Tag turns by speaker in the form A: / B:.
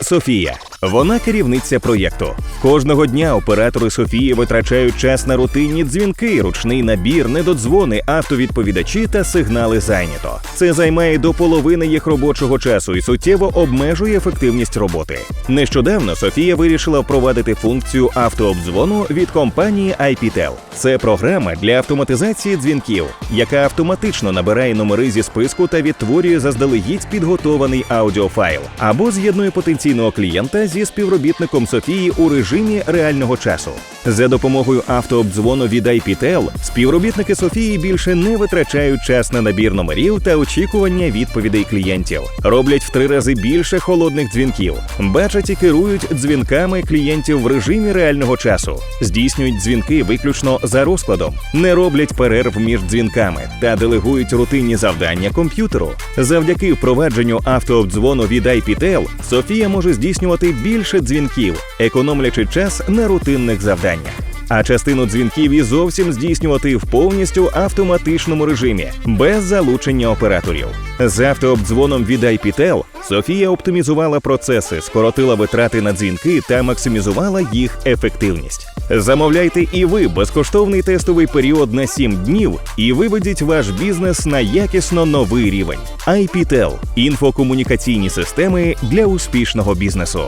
A: Софія. Вона керівниця проєкту. Кожного дня оператори Софії витрачають час на рутинні дзвінки, ручний набір, недодзвони, автовідповідачі та сигнали зайнято. Це займає до половини їх робочого часу і суттєво обмежує ефективність роботи. Нещодавно Софія вирішила впровадити функцію автообдзвону від компанії IPTEL. Це програма для автоматизації дзвінків, яка автоматично набирає номери зі списку та відтворює заздалегідь підготований аудіофайл або з'єднує потенційного клієнта зі співробітником Софії у режимі реального часу. За допомогою автообдзвону від IPTEL співробітники Софії більше не витрачають час на набір номерів та очікування відповідей клієнтів. Роблять в три рази більше холодних дзвінків, бачать і керують дзвінками клієнтів в режимі реального часу, здійснюють дзвінки виключно за розкладом, не роблять перерв між дзвінками та делегують рутинні завдання комп'ютеру. Завдяки впровадженню автообдзвону від IPTEL Софія може здійснювати більше дзвінків, економлячи час на рутинних завданнях. А частину дзвінків і зовсім здійснювати в повністю автоматичному режимі, без залучення операторів. З автообдзвоном від IPTEL Софія оптимізувала процеси, скоротила витрати на дзвінки та максимізувала їх ефективність. Замовляйте і ви безкоштовний тестовий період на 7 днів і виведіть ваш бізнес на якісно новий рівень. IPTEL – інфокомунікаційні системи для успішного бізнесу.